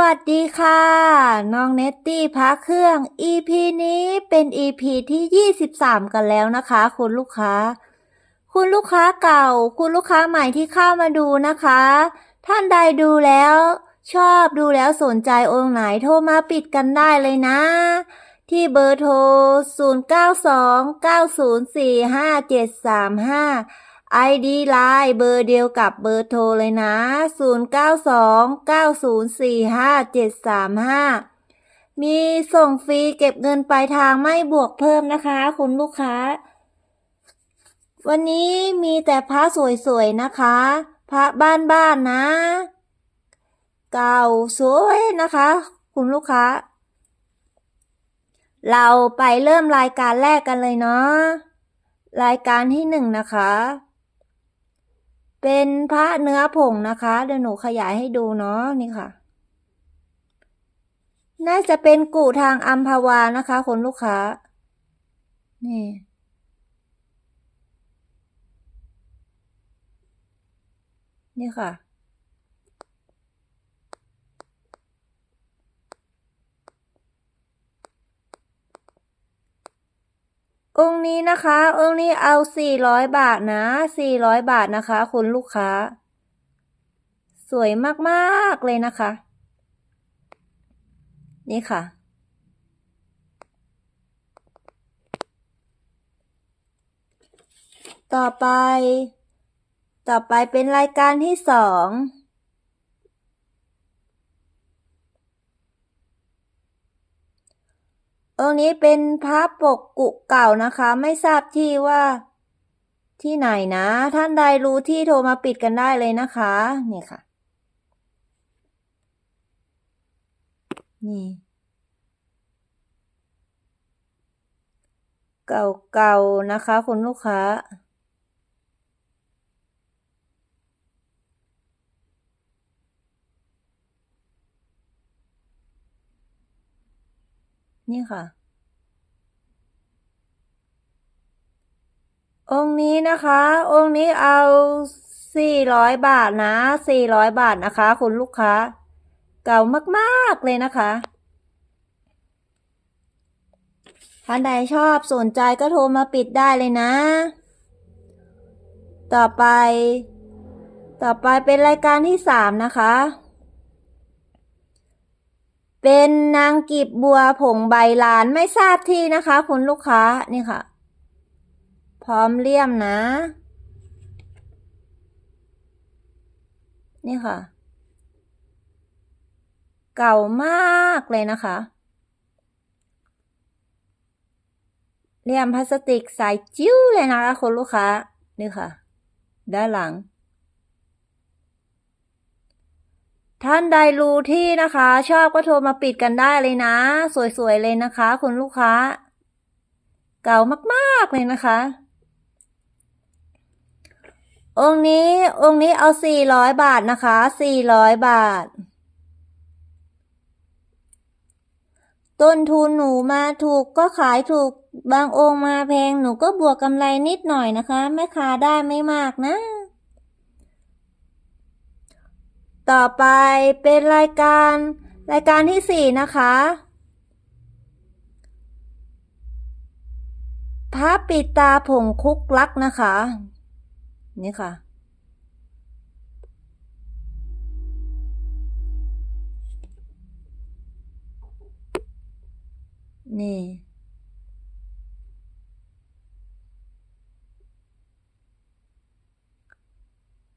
วัสดีค่ะ น้องเนตตี้พักเครื่อง EP นี้เป็น EP ที่ 23 กันแล้วนะคะ คุณลูกค้า คุณลูกค้าเก่า คุณลูกค้าใหม่ที่เข้ามาดูนะคะ ท่านใดดูแล้ว ชอบดูแล้วสนใจองค์ไหนโทรมาปิดกันได้เลยนะ ที่เบอร์โทร 0929045735 ID ไลน์เบอร์เดียวกับเบอร์โทรเลยนะ 0929045735 มีส่งฟรีเก็บเงินปลายทางไม่บวกเพิ่มนะคะ คุณลูกค้า วันนี้มีแต่พระสวยๆนะคะ พระบ้านๆนะ เก่าสวยนะคะ คุณลูกค้า เราไปเริ่มรายการแรกกันเลยเนาะรายการที่หนึ่งนะคะ เป็นพระเนื้อผงนะคะเดี๋ยวหนูขยายให้ดูเนาะนี่ค่ะ น่าจะเป็นกู่ทางอัมพวานะคะคนลูกค้า นี่นี่ค่ะ องค์นี้นะคะ องค์นี้เอาสี่ร้อยบาทนะสี่ร้อยบาทนะคะ คุณลูกค้า สวยมากๆเลยนะคะ นี่ค่ะ ต่อไป ต่อไปเป็นรายการที่สอง องค์นี้เป็นพระปกกุเก่านะคะ ไม่ทราบที่ว่า ที่ไหนนะ ท่านใดรู้ที่โทรมาปิดกันได้เลยนะคะ นี่ค่ะ นี่ เก่าๆนะคะ คุณลูกค้านี่ค่ะ องค์นี้นะคะ องค์นี้เอาสี่ร้อยบาทนะสี่ร้อยบาทนะคะ คุณลูกค้า เก่ามากๆเลยนะคะท่านใดชอบสนใจก็โทรมาปิดได้เลยนะ ต่อไป ต่อไปเป็นรายการที่สามนะคะ เป็นนางกีบบัวผงใบลานไม่ทราบที่นะคะ คุณลูกค้านี่ค่ะ ร้อมเลี่ยมนะ นี่ค่ะ เก่ามากเลยนะคะ เลี่ยมพลาสติกใสจิ้วเลยนะคะคุณลูกค้า นี่ค่ะ ด้านหลัง ท่านใดรู้ที่นะคะ ชอบก็โทรมาปิดกันได้เลยนะ สวยๆเลยนะคะ คุณลูกค้า เก่ามากๆเลยนะคะ องค์นี้องค์นี้เอาสี่ร้อยบาทนะคะสี่ร้อยบาท ต้นทุนหนูมาถูกก็ขายถูกบางองค์มาแพงหนูก็บวกกำไรนิดหน่อยนะคะแม่ค้าได้ไม่มากนะ ต่อไปเป็นรายการรายการที่สี่นะคะพระปิดตาผงคุกลักนะคะ นี่ค่ะ นี่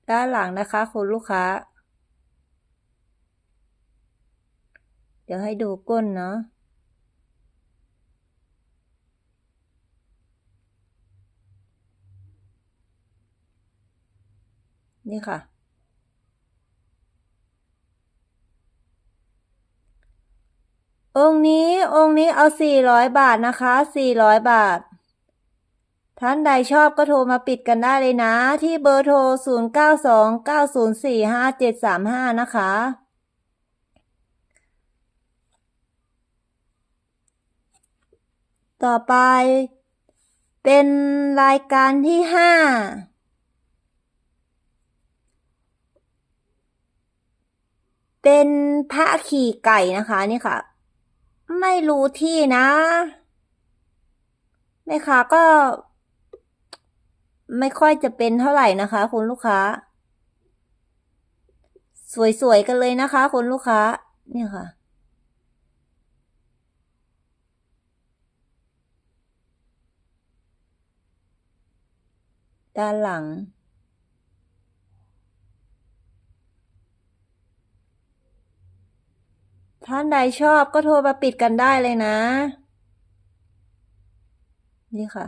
ด้านหลังนะคะ คุณลูกค้า เดี๋ยวให้ดูก้นเนาะ นี่ค่ะ องค์นี้องค์นี้เอาสี่ร้อยบาทนะคะสี่ร้อยบาท ท่านใดชอบก็โทรมาปิดกันได้เลยนะ ที่เบอร์โทรศูนย์เก้าสองเก้าศูนย์สี่ห้าเจ็ดสามห้านะคะต่อไปเป็นรายการที่ห้า เป็นพระขี่ไก่นะคะ นี่ค่ะ ไม่รู้ที่นะแม่ค้าก็ ไม่ค่อยจะเป็นเท่าไหร่นะคะ คุณลูกค้า สวยๆกันเลยนะคะ คุณลูกค้า เนี่ยค่ะด้านหลัง ท่านใดชอบก็โทรมาปิดกันได้เลยนะ นี่ค่ะ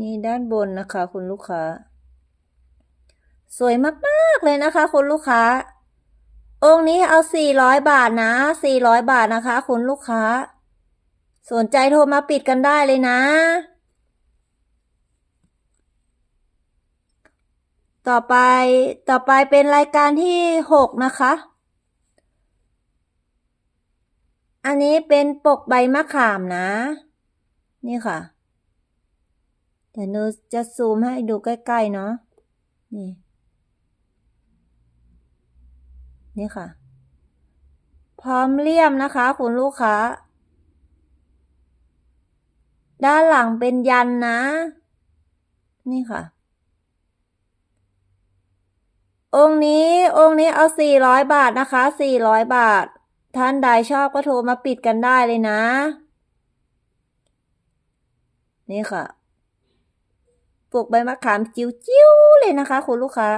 นี่ด้านบนนะคะคุณลูกค้า สวยมากๆเลยนะคะคุณลูกค้า องค์นี้เอาสี่ร้อยบาทนะสี่ร้อยบาทนะคะคุณลูกค้า สนใจโทรมาปิดกันได้เลยนะ ต่อไปต่อไปเป็นรายการที่หกนะคะ อันนี้เป็นปกใบมะขามนะ นี่ค่ะ เดี๋ยวนูจะซูมให้ดูใกล้ๆเนาะ นี่ นี่ค่ะ พร้อมเลี่ยมนะคะ คุณลูกค้า ด้านหลังเป็นยันนะ นี่ค่ะ องค์นี้องค์นี้เอาสี่ร้อยบาทนะคะสี่ร้อยบาท ท่านใดชอบก็โทรมาปิดกันได้เลยนะ นี่ค่ะปลูกใบมะขามจิ้วๆเลยนะคะ คุณลูกค้า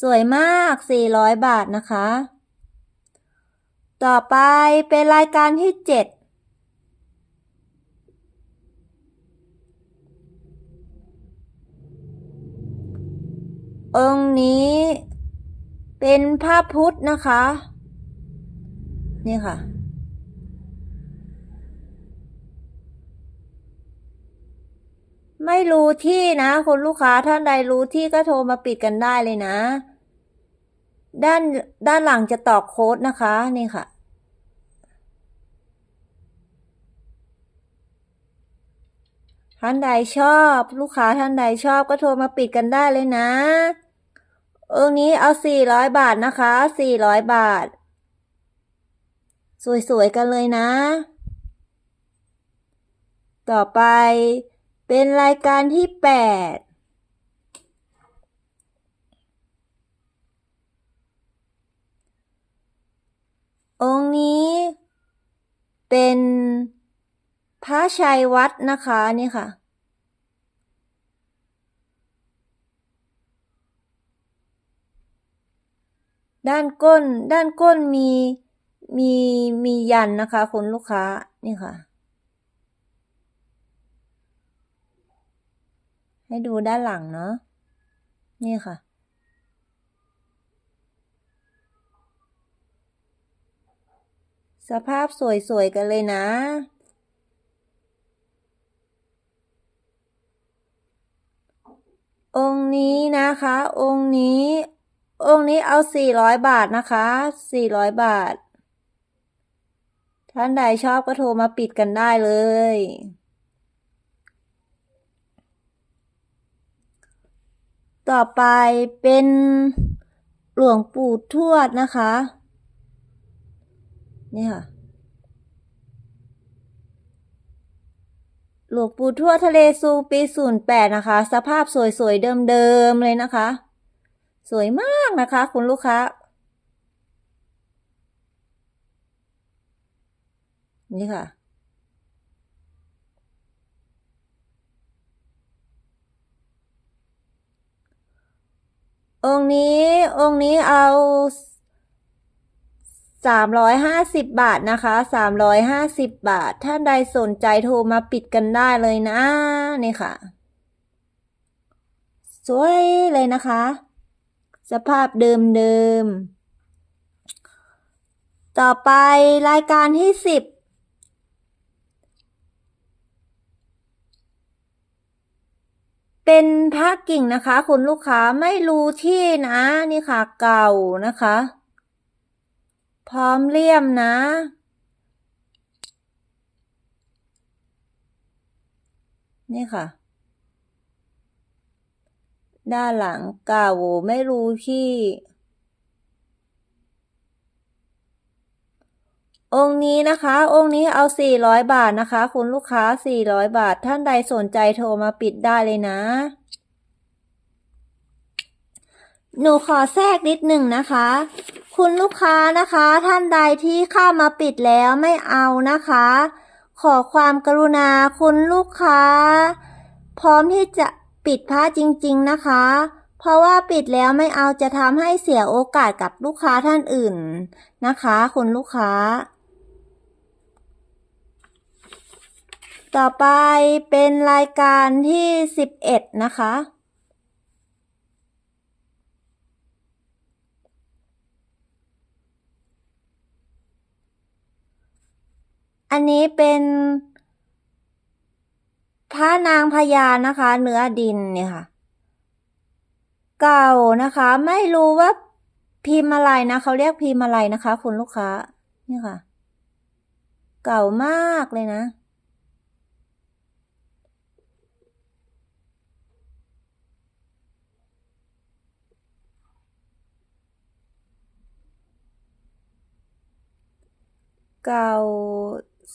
สวยมากสี่ร้อยบาทนะคะ ต่อไปเป็นรายการที่เจ็ด องค์นี้เป็นพระพุทธนะคะ นี่ค่ะ ไม่รู้ที่นะคุณลูกค้าท่านใดรู้ที่ก็โทรมาปิดกันได้เลยนะ ด้านด้านหลังจะตอกโค้ดนะคะ นี่ค่ะท่านใดชอบ ลูกค้าท่านใดชอบก็โทรมาปิดกันได้เลยนะ องค์นี้เอาสี่ร้อยบาทนะคะสี่ร้อยบาท สวยๆกันเลยนะ ต่อไปเป็นรายการที่แปดองค์นี้เป็นพระชัยวัดนะคะนี่ค่ะ ด้านก้น ด้านก้นมีมีมียันนะคะคุณลูกค้านี่ค่ะ ให้ดูด้านหลังเนาะนี่ค่ะ สภาพสวยๆกันเลยนะองค์นี้นะคะ องค์นี้ องค์นี้เอาสี่ร้อยบาทนะคะสี่ร้อยบาท ท่านใดชอบก็โทรมาปิดกันได้เลย ต่อไปเป็นหลวงปู่ทวดนะคะ นี่ค่ะ หลวงปู่ทวดทะเลซูปีศูนย์แปดนะคะ สภาพสวยๆเดิมๆเลยนะคะ สวยมากนะคะ คุณลูกค้า นี่ค่ะ องค์นี้องค์นี้เอาสามร้อยห้าสิบบาทนะคะสามร้อยห้าสิบบาท ท่านใดสนใจโทรมาปิดกันได้เลยนะ นี่ค่ะ สวยเลยนะคะ สภาพเดิมๆต่อไปรายการที่สิบเป็นพระกิ่งนะคะ คุณลูกค้าไม่รู้ที่นะ นี่ค่ะ เก่านะคะ พร้อมเลี่ยมนะนี่ค่ะ ด้านหลังเก่าไม่รู้ที่ องค์นี้นะคะ องค์นี้เอา 400 บาทนะคะ คุณลูกค้า 400 บาท ท่านใดสนใจโทรมาปิดได้เลยนะ หนูขอแทรกนิดหนึ่งนะคะ คุณลูกค้านะคะ ท่านใดที่เข้ามาปิดแล้วไม่เอานะคะ ขอความกรุณาคุณลูกค้า พร้อมที่จะ ปิดผ้าจริงๆนะคะ เพราะว่าปิดแล้วไม่เอาจะทำให้เสียโอกาสกับลูกค้าท่านอื่นนะคะ คุณลูกค้า ต่อไปเป็นรายการที่ 11 นะคะอันนี้เป็น พระนางพญานะคะ เนื้อดินเนี่ยค่ะ เก่านะคะ ไม่รู้ว่าพิมพ์อะไรนะเขาเรียกพิมพ์อะไรนะคะ คุณลูกค้านี่ค่ะ เก่ามากเลยนะ เก่า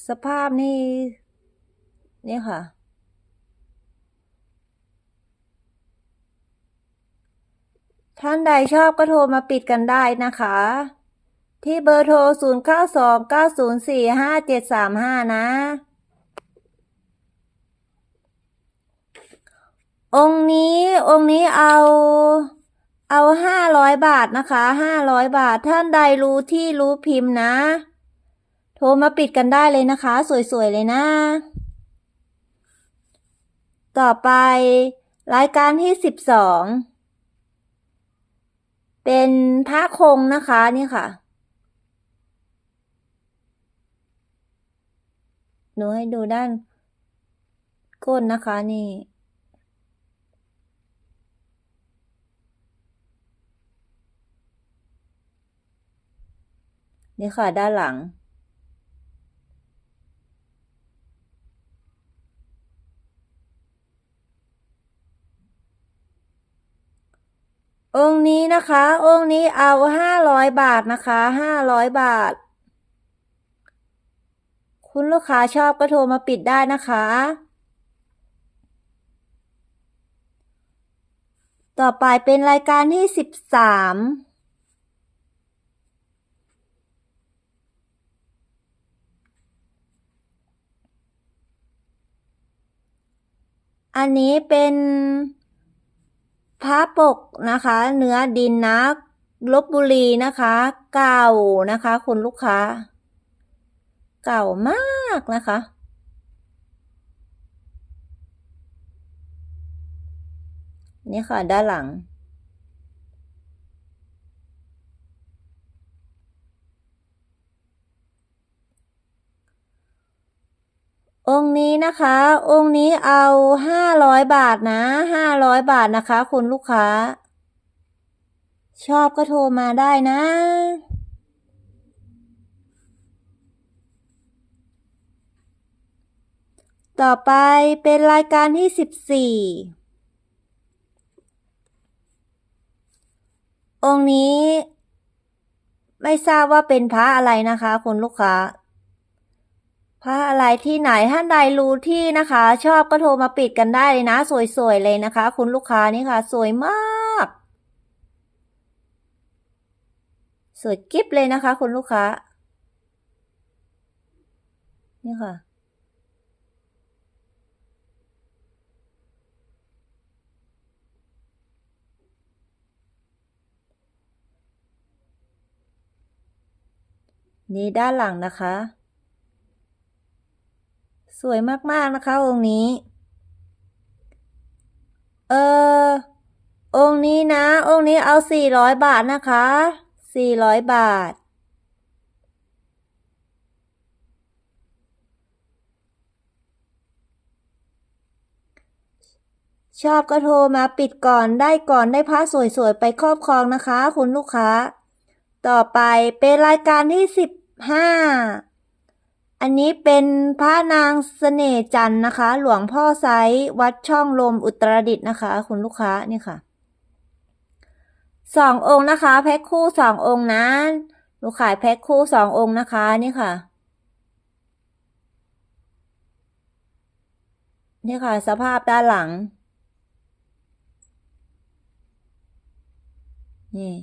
สภาพนี่นี่ค่ะ ท่านใดชอบก็โทรมาปิดกันได้นะคะ ที่เบอร์โทร 0 9 2 9 0 4 5 7 3 5 นะ องค์นี้องค์นี้เอา เอาห้าร้อยบาทนะคะห้าร้อยบาทท่านใดรู้ที่รู้พิมพ์นะ โทรมาปิดกันได้เลยนะคะ สวยๆเลยนะ ต่อไปรายการที่สิบสอง เป็นพระคงนะคะนี่ค่ะ หนูให้ดูด้านก้นนะคะนี่ นี่ค่ะด้านหลัง องค์นี้นะคะ องค์นี้เอาห้าร้อยบาทนะคะห้าร้อยบาท คุณลูกค้าชอบก็โทรมาปิดได้นะคะ ต่อไปเป็นรายการที่สิบสามอันนี้เป็น พระปกนะคะ เนื้อดินนะลบบุรีนะคะ เก่านะคะคุณลูกค้า เก่ามากนะคะ นี่ค่ะด้านหลัง องค์ นะคะ องค์นี้เอาห้าร้อยบาทนะห้าร้อยบาทนะคะ คุณลูกค้า ชอบก็โทรมาได้นะต่อไปเป็นรายการที่สิบสี่องค์นี้ ไม่ทราบว่าเป็นพระอะไรนะคะคุณลูกค้า พระอะไรที่ไหนท่านใดรู้ที่นะคะ ชอบก็โทรมาปิดกันได้เลยนะ สวยๆเลยนะคะ คุณลูกค้านี่ค่ะ สวยมาก สวยกิ๊บเลยนะคะ คุณลูกค้า นี่ค่ะนี่ด้านหลังนะคะ สวยมากๆนะคะ องค์นี้ เออองค์นี้นะ องค์นี้เอาสี่ร้อยบาทนะคะสี่ร้อยบาท ชอบก็โทรมาปิดก่อนได้ก่อนได้พระสวยๆ ไปครอบครองนะคะ คุณลูกค้า ต่อไปเป็นรายการที่สิบห้า อันนี้เป็นพระนางเสน่จันนะคะ หลวงพ่อไซวัดช่องลมอุตรดิตนะคะ คุณลูกค้านี่ค่ะสององค์นะคะ แพ็คคู่สององค์นะหนูขายแพ็คคู่สององค์นะคะนี่ค่ะ นี่ค่ะ สภาพด้านหลัง นี่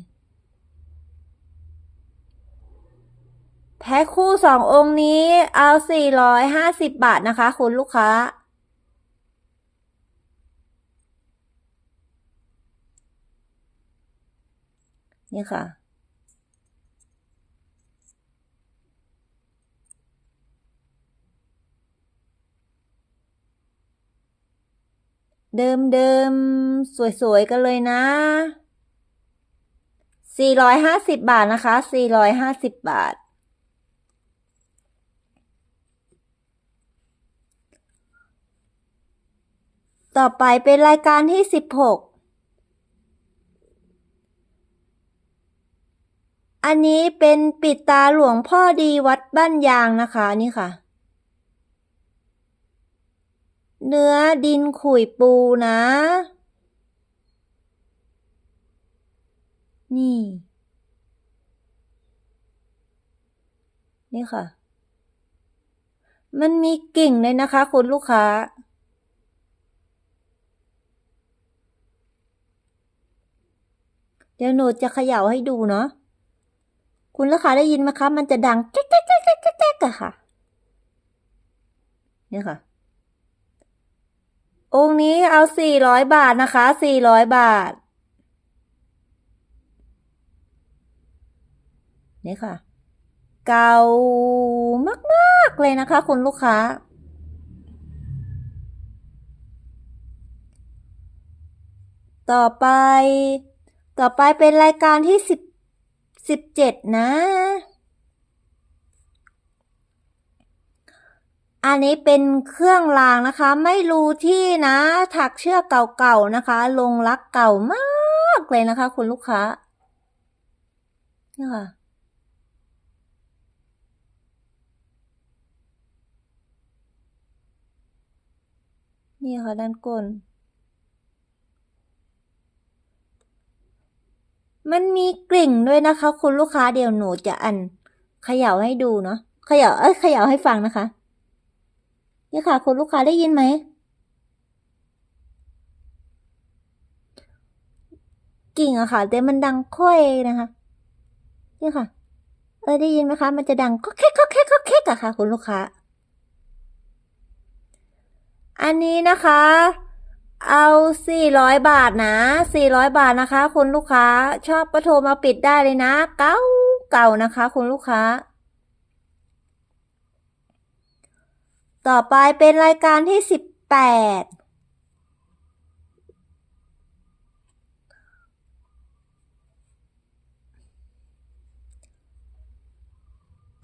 แพ็คคู่สององค์นี้เอาสี่ร้อยห้าสิบบาทนะคะ คุณลูกค้า นี่ค่ะ เดิมเดิมสวย ๆ กันเลยนะสี่ร้อยห้าสิบบาทนะคะสี่ร้อยห้าสิบบาท ต่อไปเป็นรายการที่สิบหกอันนี้เป็นปิดตาหลวงพ่อดีวัดบ้านยางนะคะนี่ค่ะ เนื้อดินขุยปูนะ นี่ นี่ค่ะ มันมีกิ่งเลยนะคะคุณลูกค้า เดี๋ยวหนูจะเขย่าให้ดูเนาะ คุณลูกค้าได้ยินไหมคะ มันจะดังแก๊กแก๊กแก๊กแก๊กแก๊กอะค่ะ เนี่ยค่ะ องค์นี้เอาสี่ร้อยบาทนะคะสี่ร้อยบาทนี่ค่ะ เก่ามากๆเลยนะคะ คุณลูกค้าต่อไป ต่อไปเป็นรายการที่สิบสิบเจ็ดนะ อันนี้เป็นเครื่องรางนะคะ ไม่รู้ที่นะ ถักเชือกเก่าๆนะคะ ลงรักเก่ามากเลยนะคะ คุณลูกค้านี่ค่ะนี่ค่ะด้านก้น มันมีกลิ่งด้วยนะคะ คุณลูกค้าเดี๋ยวหนูจะอันเขย่าให้ดูเนาะเขย่าเอ้ยเขย่าให้ฟังนะคะนี่ค่ะ คุณลูกค้าได้ยินไหมกิ่งอะค่ะแต่มันดังค่อยนะคะนี่ค่ะ เออได้ยินไหมคะ มันจะดังก็แค่ก็แค่ก็แค่อะค่ะ คุณลูกค้า อันนี้นะคะ เอาสี่ร้อยบาทนะสี่ร้อยบาทนะคะ คุณลูกค้าชอบก็โทรมาปิดได้เลยนะ เก่าเก่านะคะ คุณลูกค้า ต่อไปเป็นรายการที่สิบแปด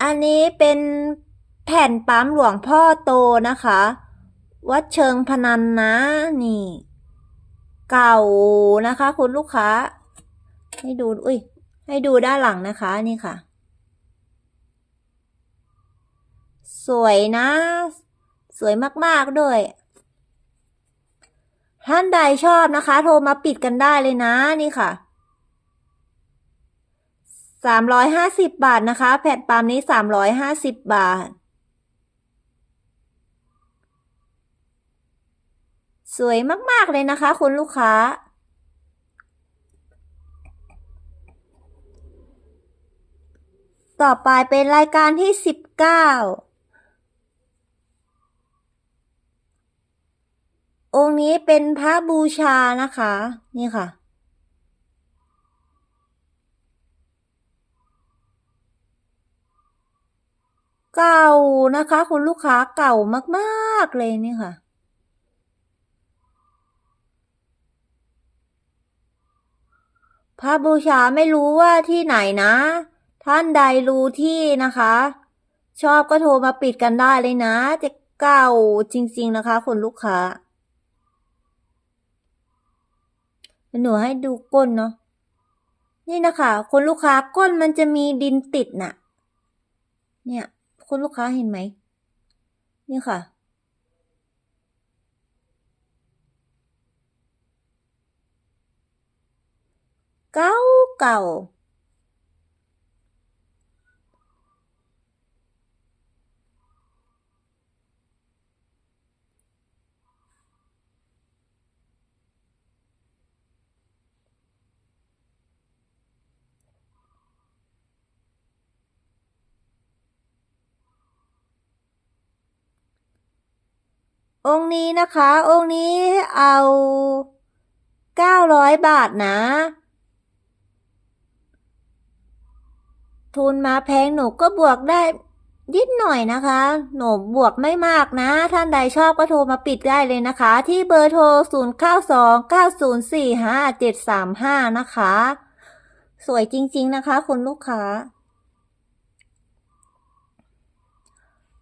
อันนี้เป็นแผ่นปั๊มหลวงพ่อโตนะคะ วัดเชิงพนันนะนี่ เก่านะคะ คุณลูกค้า ให้ดูอุ้ยให้ดูด้านหลังนะคะนี่ค่ะ สวยนะ สวยมากๆด้วยท่านใดชอบนะคะ โทรมาปิดกันได้เลยนะนี่ค่ะสามร้อยห้าสิบบาทนะคะแผ่นปั๊มนี้สามร้อยห้าสิบบาท สวยมาก ๆ เลยนะคะ คุณลูกค้า ต่อไปเป็นรายการที่สิบเก้าองค์นี้เป็นพระบูชานะคะ นี่ค่ะเก่านะคะ คุณลูกค้าเก่ามาก ๆ เลยนี่ค่ะ พระบูชาไม่รู้ว่าที่ไหนนะ ท่านใดรู้ที่นะคะ ชอบก็โทรมาปิดกันได้เลยนะจะเก่าจริง ๆนะคะคุณลูกค้าหนูให้ดูก้นเนาะนี่นะคะคุณลูกค้าก้นมันจะมีดินติดน่ะ เนี่ย คุณลูกค้าเห็นไหมนี่ค่ะ เก่าเก่าองค์นี้นะคะ องค์นี้เอาเก้าร้อยบาทนะ ทุนมาแพงหนูก็บวกได้นิดหน่อยนะคะ หนูบวกไม่มากนะ ท่านใดชอบก็โทรมาปิดได้เลยนะคะ ที่เบอร์โทร 0 9 2 9 0 4 5 7 3 5 นะคะ สวยจริง ๆ นะคะ คุณลูกค้า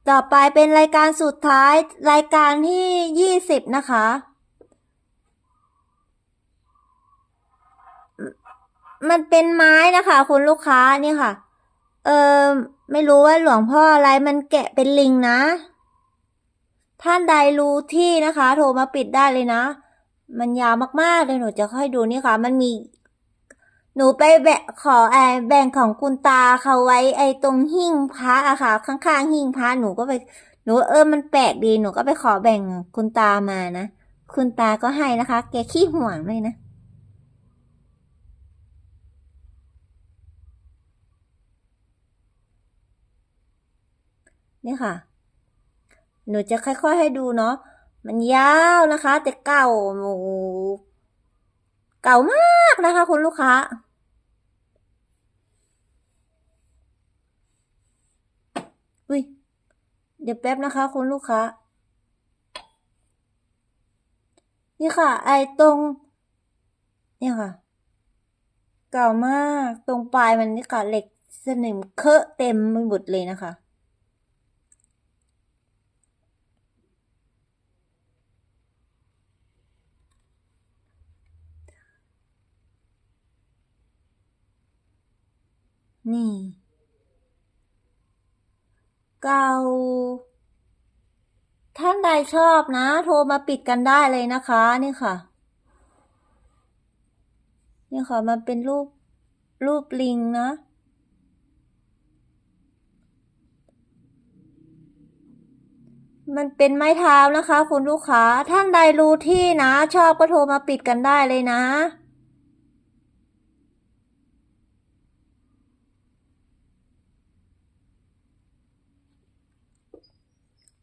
ต่อไปเป็นรายการสุดท้ายรายการที่ยี่สิบนะคะ มันเป็นไม้นะคะ คุณลูกค้านี่ค่ะ เออไม่รู้ว่าหลวงพ่ออะไรมันแกะเป็นลิงนะ ท่านใดรู้ที่นะคะ โทรมาปิดได้เลยนะ มันยาวมากๆเลยหนูจะค่อยดูนี่ค่ะ มันมี หนูไปแบะขอไอแบ่งของคุณตาเขาไว้ไอ้ตรงหิ้งพระอะค่ะ ข้างๆหิ้งพระหนูก็ไป หนูเออมันแปลกดีหนูก็ไปขอแบ่งคุณตามานะ คุณตาก็ให้นะคะ แกขี้ห่วงเลยนะ นี่ค่ะ หนูจะค่อยๆให้ดูเนาะ มันยาวนะคะ แต่เก่าโอ้เก่ามากนะคะ คุณลูกค้า อุ้ย เดี๋ยวแป๊บนะคะ คุณลูกค้า นี่ค่ะ ไอตรง เนี่ยค่ะ เก่ามาก ตรงปลายมันนี่ค่ะเหล็กสนิมเคอะเต็มไปหมดเลยนะคะ นี่ เก่าท่านใดชอบนะ โทรมาปิดกันได้เลยนะคะ นี่ค่ะ นี่ค่ะ มันเป็นรูป รูปลิงนะมันเป็นไม้เท้านะคะ คุณลูกค้า ท่านใดรู้ที่นะ ชอบก็โทรมาปิดกันได้เลยนะ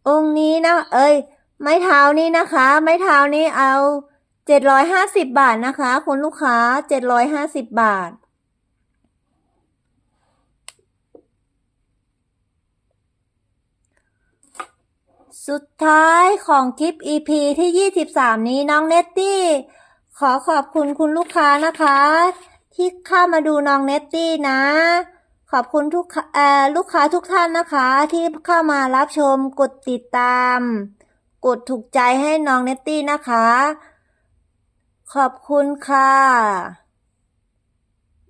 องค์นี้นะ เอ้ย ไม้เท้านี้นะคะ ไม้เท้านี้เอาเจ็ดร้อยห้าสิบบาทนะคะคุณลูกค้าเจ็ดร้อยห้าสิบบาท สุดท้ายของคลิป EP ที่ 23 นี้น้องเนตตี้ ขอขอบคุณคุณลูกค้านะคะ ที่เข้ามาดูน้องเนตตี้นะ ขอบคุณทุกเอ่อลูกค้าทุกท่านนะคะ ที่เข้ามารับชมกดติดตาม กดถูกใจให้น้องเนตตี้นะคะ ขอบคุณค่ะ